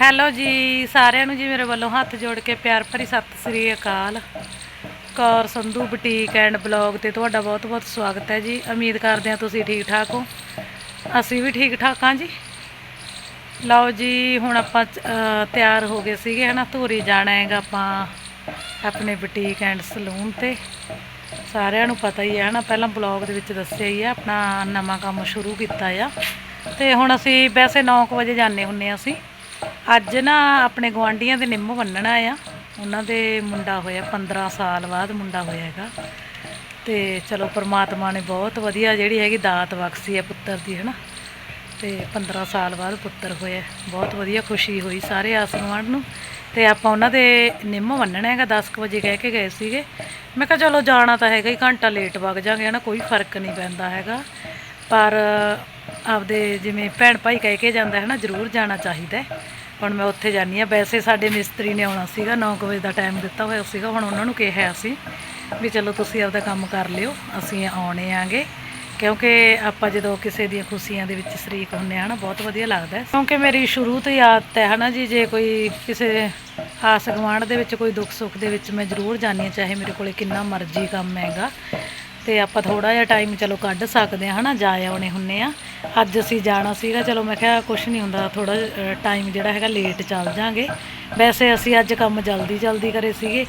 Hello ਜੀ, ਸਾਰਿਆਂ ਨੂੰ ਜੀ ਮੇਰੇ ਵੱਲੋਂ ਹੱਥ ਜੋੜ ਕੇ ਪਿਆਰ ਭਰੀ ਸਤਿ ਸ੍ਰੀ ਅਕਾਲ। Kaur Sandhu boutique and blog ਤੇ ਤੁਹਾਡਾ ਬਹੁਤ-ਬਹੁਤ ਸਵਾਗਤ ਹੈ ਜੀ। ਉਮੀਦ ਕਰਦੇ ਹਾਂ ਤੁਸੀਂ ਠੀਕ ਠਾਕ ਹੋ। ਅਸੀਂ ਵੀ ਠੀਕ ਠਾਕ ਹਾਂ ਜੀ। ਲਓ ਜੀ, ਹੁਣ ਆਪਾਂ ਤਿਆਰ ਹੋ ਗਏ ਸੀਗੇ ਹਨਾ, ਧੂਰੀ ਜਾਣਾ ਹੈਗਾ ਆਪਾਂ ਆਪਣੇ ਬੁਟੀਕ ਐਂਡ ਸਲੂਨ ਤੇ। ਸਾਰਿਆਂ ਨੂੰ ਪਤਾ ਹੀ ਹੈ ਨਾ ਪਹਿਲਾਂ ਬਲੌਗ ਦੇ ਵਿੱਚ ਦੱਸਿਆ ਹੀ ਆ ਆਪਣਾ ਨਵਾਂ ਕੰਮ ਸ਼ੁਰੂ ਕੀਤਾ ਆ। ਤੇ ਹੁਣ ਅਸੀਂ ਵੈਸੇ 9 ਵਜੇ ਜਾਂਦੇ ਹੁੰਨੇ ਆ ਅਸੀਂ। ਅੱਜ ਨਾ ਆਪਣੇ ਗਵਾਂਢੀਆਂ ਦੇ ਨਿੰਮ ਵੰਨਣਾ ਆ। ਉਹਨਾਂ ਦੇ ਮੁੰਡਾ ਹੋਇਆ 15 ਸਾਲ ਬਾਅਦ ਮੁੰਡਾ ਹੋਇਆ ਹੈਗਾ। ਤੇ ਚਲੋ ਪ੍ਰਮਾਤਮਾ ਨੇ ਬਹੁਤ ਵਧੀਆ ਜਿਹੜੀ ਹੈਗੀ ਦਾਤ ਬਖਸ਼ੀ ਹੈ ਪੁੱਤਰ ਦੀ, ਹਨਾ। ਤੇ 15 ਸਾਲ ਬਾਅਦ ਪੁੱਤਰ ਹੋਇਆ। ਬਹੁਤ ਵਧੀਆ ਖੁਸ਼ੀ ਹੋਈ ਸਾਰੇ ਆਸ ਗੁਆਂਢ ਨੂੰ। ਤੇ ਆਪਾਂ ਉਹਨਾਂ ਦੇ ਨਿੰਮ ਵੰਨਣਾ ਹੈਗਾ 10 ਕੁ ਵਜੇ ਕਹਿ ਕੇ ਗਏ ਸੀਗੇ। ਮੈਂ ਕਿਹਾ ਚਲੋ ਜਾਣਾ ਤਾਂ ਹੈਗਾ ਹੀ, ਘੰਟਾ ਲੇਟ ਵਗ ਜਾਾਂਗੇ, ਹਨਾ। ਕੋਈ ਫ਼ਰਕ ਨਹੀਂ ਪੈਂਦਾ ਹੈਗਾ। ਪਰ ਆਪਦੇ ਜਿਵੇਂ ਭੈਣ ਭਾਈ ਕਹਿ ਕੇ ਜਾਂਦਾ ਹੈ ਨਾ, ਜ਼ਰੂਰ ਜਾਣਾ ਚਾਹੀਦਾ ਹੁਣ ਮੈਂ ਉੱਥੇ ਜਾਨੀ ਆ ਵੈਸੇ ਸਾਡੇ ਮਿਸਤਰੀ ਨੇ ਆਉਣਾ ਸੀਗਾ 9 ਵਜੇ ਦਾ ਟਾਈਮ ਦਿੱਤਾ ਹੋਇਆ ਸੀਗਾ। ਹੁਣ ਉਹਨਾਂ ਨੂੰ ਕਿਹਾ ਅਸੀਂ ਵੀ ਚਲੋ ਤੁਸੀਂ ਆਪਦਾ ਕੰਮ ਕਰ ਲਿਓ, ਅਸੀਂ ਆਉਣੇ ਆਂਗੇ। ਕਿਉਂਕਿ ਆਪਾਂ ਜਦੋਂ ਕਿਸੇ ਦੀਆਂ ਖੁਸ਼ੀਆਂ ਦੇ ਵਿੱਚ ਸ਼ਰੀਕ ਹੁੰਨੇ ਆ ਨਾ, ਬਹੁਤ ਵਧੀਆ ਲੱਗਦਾ ਕਿਉਂਕਿ ਮੇਰੀ ਸ਼ੁਰੂ ਤੋਂ ਹੀ ਆਦਤ ਹੈ ਹਨਾ ਜੀ, ਜੇ ਕੋਈ ਕਿਸੇ ਆਸ ਗੁਆਂਢ ਦੇ ਵਿੱਚ, ਕੋਈ ਦੁੱਖ ਸੁੱਖ ਦੇ ਵਿੱਚ ਮੈਂ ਜ਼ਰੂਰ ਜਾਂਦੀ ਹਾਂ, ਚਾਹੇ ਮੇਰੇ ਕੋਲੇ ਕਿੰਨਾ ਮਰਜ਼ੀ ਕੰਮ ਹੈਗਾ। ਤੇ ਆਪਾਂ ਥੋੜਾ ਜਿਹਾ ਟਾਈਮ ਚਲੋ ਕੱਢ ਸਕਦੇ ਆ ਹਨਾ? ਜਾ ਆਉਣੇ ਹੁੰਨੇ ਆ। ਅੱਜ ਅਸੀਂ ਜਾਣਾ ਸੀਗਾ, ਚਲੋ ਮੈਂ ਕਿਹਾ ਕੁਛ ਨਹੀਂ ਹੁੰਦਾ ਥੋੜਾ ਟਾਈਮ ਜਿਹੜਾ ਹੈਗਾ ਲੇਟ ਚੱਲ ਜਾਾਂਗੇ। ਵੈਸੇ ਅਸੀਂ ਅੱਜ ਕੰਮ ਜਲਦੀ ਜਲਦੀ ਕਰੇ ਸੀਗੇ।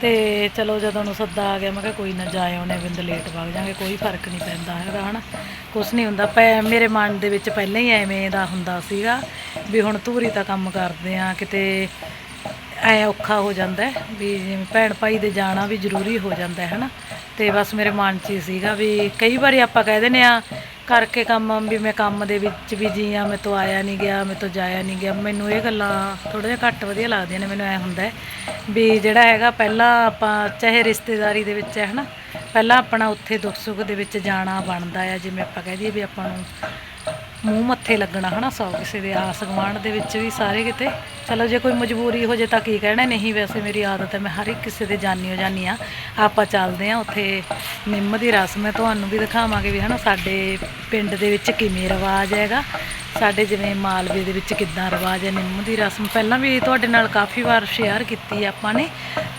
ਤੇ ਚਲੋ ਜਦੋਂ ਨੂੰ ਸੱਦਾ ਆ ਗਿਆ, ਮੈਂ ਕਿਹਾ ਕੋਈ ਨਾ ਜਾ ਆਉਣੇ ਬਿੰਦ ਲੇਟ ਵਗ ਜਾਾਂਗੇ, ਕੋਈ ਫ਼ਰਕ ਨਹੀਂ ਪੈਂਦਾ ਹੈਗਾ, ਹਨਾ? ਕੁਛ ਨਹੀਂ ਹੁੰਦਾ। ਪੈ, ਮੇਰੇ ਮਨ ਦੇ ਵਿੱਚ ਪਹਿਲਾਂ ਹੀ ਐਵੇਂ ਦਾ ਹੁੰਦਾ ਸੀਗਾ ਵੀ ਹੁਣ ਧੂਰੀ ਤਾਂ ਕੰਮ ਕਰਦੇ ਆ ਕਿਤੇ ਐ ਔਖਾ ਹੋ ਜਾਂਦਾ ਵੀ ਜਿਵੇਂ ਭੈਣ ਭਾਈ ਦੇ ਜਾਣਾ ਵੀ ਜ਼ਰੂਰੀ ਹੋ ਜਾਂਦਾ ਹੈ ਨਾ ਤੇ ਬਸ ਮੇਰੇ ਮਨ 'ਚ ਹੀ ਸੀਗਾ ਵੀ ਕਈ ਵਾਰੀ ਆਪਾਂ ਕਹਿ ਦਿੰਦੇ ਆ ਕਰਕੇ ਕੰਮ ਵੀ ਮੈਂ ਕੰਮ ਦੇ ਵਿੱਚ ਵੀ ਜੀ ਆ ਮੈਂ ਤੋਂ ਆਇਆ ਨਹੀਂ ਗਿਆ, ਮੈਂ ਤੋਂ ਜਾਇਆ ਨਹੀਂ ਗਿਆ। ਮੈਨੂੰ ਇਹ ਗੱਲਾਂ ਥੋੜਾ ਜਿਹਾ ਘੱਟ ਵਧੀਆ ਲੱਗਦੀਆਂ ਨੇ, ਮੈਨੂੰ ਐ ਹੁੰਦਾ ਵੀ ਜਿਹੜਾ ਹੈਗਾ ਪਹਿਲਾਂ ਆਪਾਂ ਚਾਹੇ ਰਿਸ਼ਤੇਦਾਰੀ ਦੇ ਵਿੱਚ ਹੈ, ਹਨਾ? ਪਹਿਲਾਂ ਆਪਣਾ ਉੱਥੇ ਦੁੱਖ ਸੁੱਖ ਦੇ ਵਿੱਚ ਜਾਣਾ ਬਣਦਾ ਆ, ਜਿਵੇਂ ਆਪਾਂ ਕਹਿ ਦਈਏ ਵੀ ਆਪਾਂ ਨੂੰ ਮੂੰਹ ਮੱਥੇ ਲੱਗਣਾ, ਹਨਾ, ਸੌ ਕਿਸੇ ਦੇ ਆਸ ਗੁਆਂਢ ਦੇ ਵਿੱਚ ਵੀ ਸਾਰੇ ਕਿਤੇ। ਚਲੋ, ਜੇ ਕੋਈ ਮਜਬੂਰੀ ਹੋ ਜੇ ਤਾਂ ਕੀ ਕਹਿਣਾ, ਨਹੀਂ ਵੈਸੇ ਮੇਰੀ ਆਦਤ ਹੈ, ਮੈਂ ਹਰ ਇੱਕ ਕਿਸੇ ਦੇ ਜਾਣੀ ਹੋ ਜਾਨੀ ਆ। ਆਪਾਂ ਚੱਲਦੇ ਆ ਉੱਥੇ ਨਿੰਮ ਦੀ ਰਸਮ ਹੈ ਤੁਹਾਨੂੰ ਵੀ ਦਿਖਾਵਾਂਗੇ ਵੀ, ਹਨਾ, ਸਾਡੇ ਪਿੰਡ ਦੇ ਵਿੱਚ ਕਿਵੇਂ ਰਿਵਾਜ ਹੈਗਾ। ਸਾਡੇ ਜਿਵੇਂ ਮਾਲਵੇ ਦੇ ਵਿੱਚ ਕਿੱਦਾਂ ਰਿਵਾਜ ਹੈ, ਨਿੰਮ ਦੀ ਰਸਮ ਪਹਿਲਾਂ ਵੀ ਤੁਹਾਡੇ ਨਾਲ ਕਾਫੀ ਵਾਰ ਸ਼ੇਅਰ ਕੀਤੀ ਆਪਾਂ ਨੇ,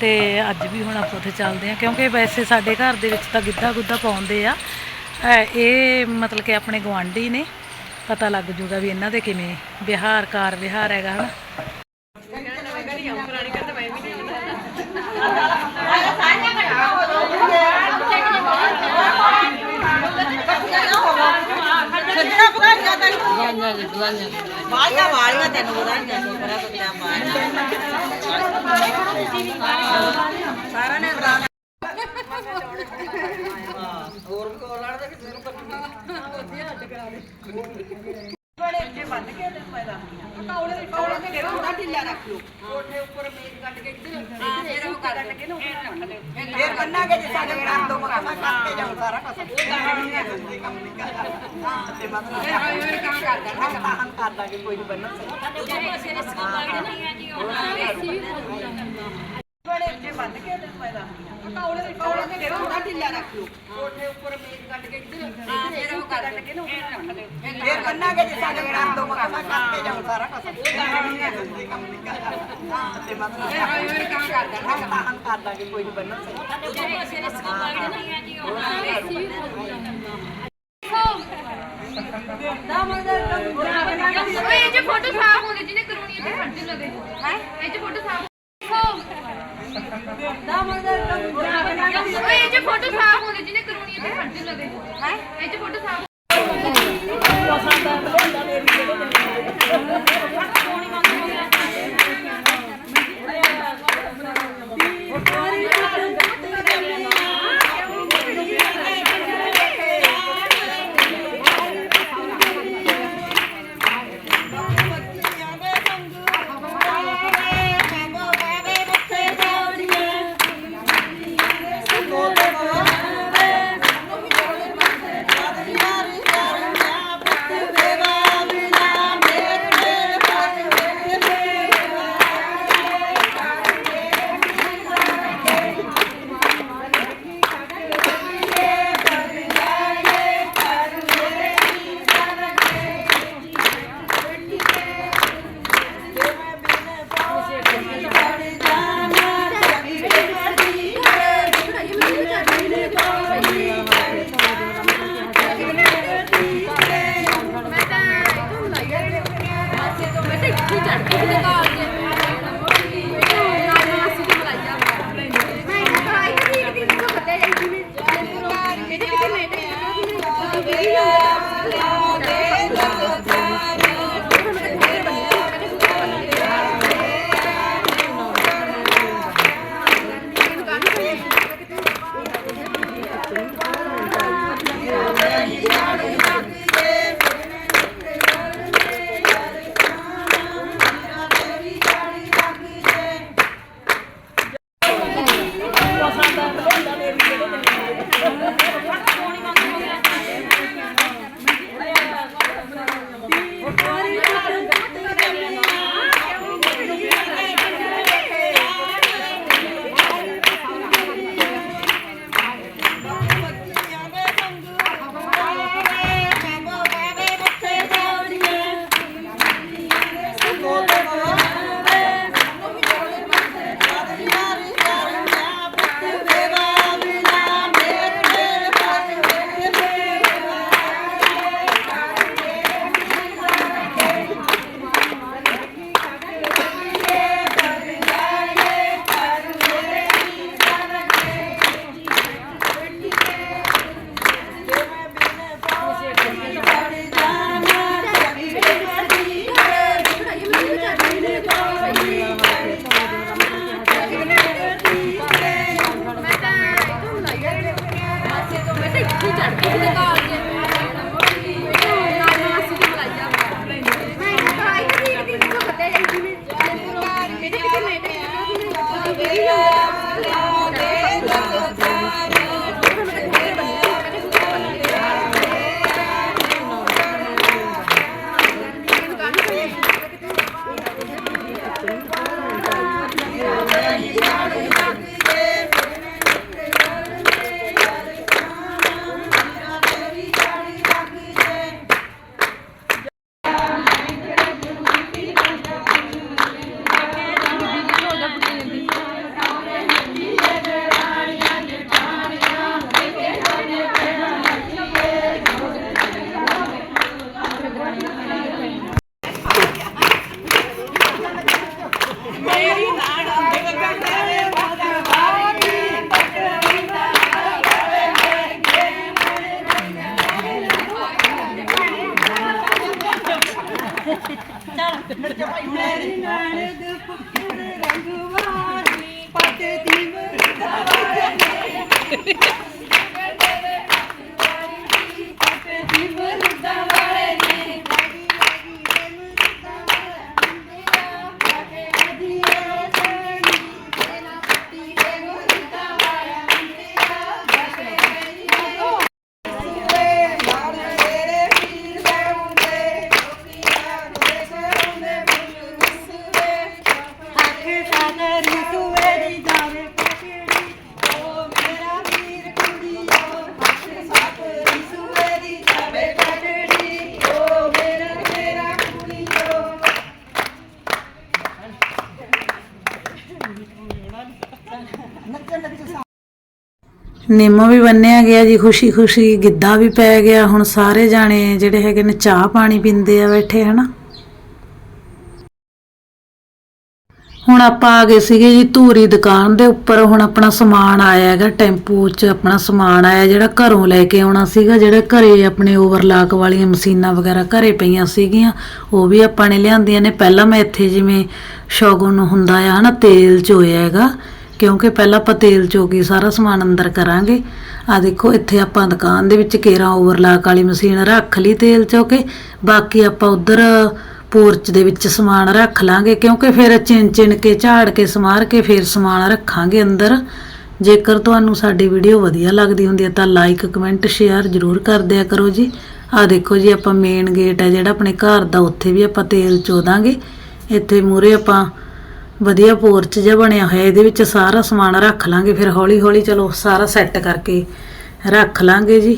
ਤੇ ਅੱਜ ਵੀ ਹੁਣ ਆਪਾਂ ਉੱਥੇ ਚੱਲਦੇ ਆ ਕਿਉਂਕਿ ਵੈਸੇ ਸਾਡੇ ਘਰ ਦੇ ਵਿੱਚ ਤਾਂ ਗਿੱਧਾ ਗੁੱਧਾ ਪਾਉਂਦੇ ਆ। ਅਹ ਇਹ ਮਤਲਬ ਕਿ ਆਪਣੇ ਗਵਾਂਢੀ ਨੇ ਪਤਾ ਲੱਗ ਜੂਗਾ ਵੀ ਇਹਨਾਂ ਦੇ ਕਿਵੇਂ ਵਿਹਾਰ ਕਾਰ ਵਿਹਾਰ ਹੈਗਾ ਹਨਾ। ਵਾਲੀਆਂ ਵਾਲੀਆਂ ਤੈਨੂੰ ਵਧਾਈਆਂ ਸ਼ੁਕਰ ਹੈ ਕੁੱਤਿਆਂ ਮਾਰ ਸਾਰਾ ਨੇ ਹੋਰ ਵੀ ਕੋਲ ਲੜਦੇ ਕਿ ਤੈਨੂੰ ਬੜੇ ਅੱਗੇ ਬੰਦ ਕੇ ਤੇ ਮੈਂ ਦੱਸਦੀ ਆ ਕੌਲੇ ਦੇ ਕੌਲੇ ਦੇ ਘੇਰਾ ਥੋੜਾ ਢਿੱਲਾ ਰੱਖਿਓ ਕੋਠੇ ਉੱਪਰ ਮੇਜ਼ ਕੱਢ ਕੇ ਇੱਧਰ ਹਾਂ ਫਿਰ ਉਹ ਕੱਢ ਕੇ ਨਾ ਉੱਪਰ ਰੱਖ ਦਿਓ ਫਿਰ ਬੰਨਾਂਗੇ ਜੇ ਸਾਡੇ ਘਰਾਂ ਤੋਂ ਮਕਾ ਕਰਕੇ ਜਾਉ ਸਾਰਾ ਕੁਝ ਕੰਮ ਨਹੀਂ ਕਰਦਾ ਹਾਂ। ਤੇ ਮਤਲਬ ਫਿਰ ਹਾਂ। ਇਹ ਕੰਮ ਕਰਦਾ ਹਾਂ ਹਾਂ ਕਰ ਦਾਂਗੇ ਕੋਈ ਨਹੀਂ ਬੰਨਣ ਬੜੇ ਅੱਗੇ ਬੰਦ ਕੇ ਤੇ ਮੈਂ ਦੱਸਦੀ ਆ ਕੌਲੇ ਦੇ ਕੌਲੇ ਦੇ ਥੋੜਾ ਢਿੱਲਾ ਰੱਖਿਓ ਕੋਠੇ ਉੱਪਰ ਮੇਜ਼ ਕੱਢ ਕੇ ਇੱਧਰ ਹਾਂ ਫਿਰ ਉਹ ਕੱਢ ਕੇ ਨਾ ਉੱਪਰ ਰੱਖ ਦਿਓ ਫਿਰ ਬੰਨਾਂਗੇ ਜੇ ਸਾਡੇ ਘਰਾਂ ਤੋਂ ਮਕਾ ਕਰਕੇ ਜਾਉ ਸਾਰਾ ਕੁਝ ਕੰਮ ਨਹੀਂ ਕਰਦਾ ਹਾਂ ਤੇ ਮਤਲਬ ਇਹ ਕੰਮ ਕਰਦਾ ਹਾਂ ਹਾਂ। ਕਰ ਦਾਂਗੇ ਕੋਈ ਨਹੀਂ ਬੰਨਣ ਓਏ ਇਹ ਜੇ ਫੋਟੋ ਸਾਫ਼ ਹੋਣੀ ਜਿਹਨੇ ਹੈ ਤੇ ਖੜਦੇ ਲਗੇ ਹੈ? ਇਹ ਜੇ ਫੋਟੋ ਸਾਫ਼ ਇਹ ਜੇ ਫੋਟੋ ਸਾਫ਼ ਹੋਣੀ ਜਿਹਨੇ ਕਰਾਉਣੀ ਹੈ ਤੇ ਖੜਦੇ ਲਗੇ। ਹੈ? ਇਹ ਜੇ ਫੋਟੋ ਸਾਫ਼ ਨਿੰਮ ਵੀ ਬੰਨਿਆ ਗਿਆ ਜੀ, ਖੁਸ਼ੀ ਖੁਸ਼ੀ ਗਿੱਧਾ ਵੀ ਪੈ ਗਿਆ। ਹੁਣ ਸਾਰੇ ਜਾਣੇ ਜਿਹੜੇ ਹੈਗੇ ਨੇ ਚਾਹ ਪਾਣੀ ਪੀਂਦੇ ਆ ਬੈਠੇ, ਹਨਾ? ਹੁਣ ਆਪਾਂ ਆ ਗਏ ਸੀਗੇ ਜੀ ਧੂਰੀ ਦੁਕਾਨ ਦੇ ਉੱਪਰ, ਹੁਣ ਆਪਣਾ ਸਮਾਨ ਆਇਆ ਹੈਗਾ, ਟੈਂਪੂ 'ਚ ਆਪਣਾ ਸਮਾਨ ਆਇਆ, ਜਿਹੜਾ ਘਰੋਂ ਲੈ ਕੇ ਆਉਣਾ ਸੀਗਾ, ਜਿਹੜਾ ਘਰੇ ਆਪਣੇ ਓਵਰਲਾਕ ਵਾਲੀਆਂ ਮਸ਼ੀਨਾਂ ਵਗੈਰਾ ਘਰੇ ਪਈਆਂ ਸੀਗੀਆਂ, ਉਹ ਵੀ ਆਪਾਂ ਨੇ ਲਿਆਂਦੀਆਂ ਨੇ। ਪਹਿਲਾਂ ਮੈਂ ਇੱਥੇ ਜਿਵੇਂ ਸ਼ੌਗੁਨ ਹੁੰਦਾ ਆ, ਹਨਾ, ਤੇਲ ਚੋਇਆ ਹੈਗਾ, ਕਿਉਂਕਿ ਪਹਿਲਾਂ ਆਪਾਂ ਤੇਲ ਚੋ ਕੇ ਸਾਰਾ ਸਮਾਨ ਅੰਦਰ ਕਰਾਂਗੇ। ਆ ਦੇਖੋ, ਇੱਥੇ ਆਪਾਂ ਦੁਕਾਨ ਦੇ ਵਿੱਚ ਕੇਰਾ ਓਵਰਲਾਕ ਵਾਲੀ ਮਸ਼ੀਨ ਰੱਖ ਲਈ ਤੇਲ ਚੋ ਕੇ, ਬਾਕੀ ਆਪਾਂ ਉਧਰ ਪੋਰਚ ਦੇ ਵਿੱਚ ਸਮਾਨ ਰੱਖ ਲਾਂਗੇ, ਕਿਉਂਕਿ ਫਿਰ ਚਿਣ ਚਿਣ ਕੇ, ਝਾੜ ਕੇ, ਸਮਾਰ ਕੇ ਫਿਰ ਸਮਾਨ ਰੱਖਾਂਗੇ ਅੰਦਰ। ਜੇਕਰ ਤੁਹਾਨੂੰ ਸਾਡੀ ਵੀਡੀਓ ਵਧੀਆ ਲੱਗਦੀ ਹੁੰਦੀ ਹੈ ਤਾਂ ਲਾਈਕ ਕਮੈਂਟ ਸ਼ੇਅਰ ਜ਼ਰੂਰ ਕਰ ਦਿਆ ਕਰੋ ਜੀ। ਆ ਦੇਖੋ ਜੀ, ਆਪਾਂ ਮੇਨ ਗੇਟ ਹੈ ਜਿਹੜਾ ਆਪਣੇ ਘਰ ਦਾ, ਉੱਥੇ ਵੀ ਆਪਾਂ ਤੇਲ ਚੋਦਾਂਗੇ। ਇੱਥੇ ਮੂਰੇ ਆਪਾਂ ਵਧੀਆ ਪੋਰਚ ਜਿਹਾ ਬਣਿਆ ਹੋਇਆ, ਇਹਦੇ ਵਿੱਚ ਸਾਰਾ ਸਮਾਨ ਰੱਖ ਲਾਂਗੇ। ਫਿਰ ਹੌਲੀ ਹੌਲੀ ਚਲੋ ਸਾਰਾ ਸੈੱਟ ਕਰਕੇ ਰੱਖ ਲਾਂਗੇ ਜੀ।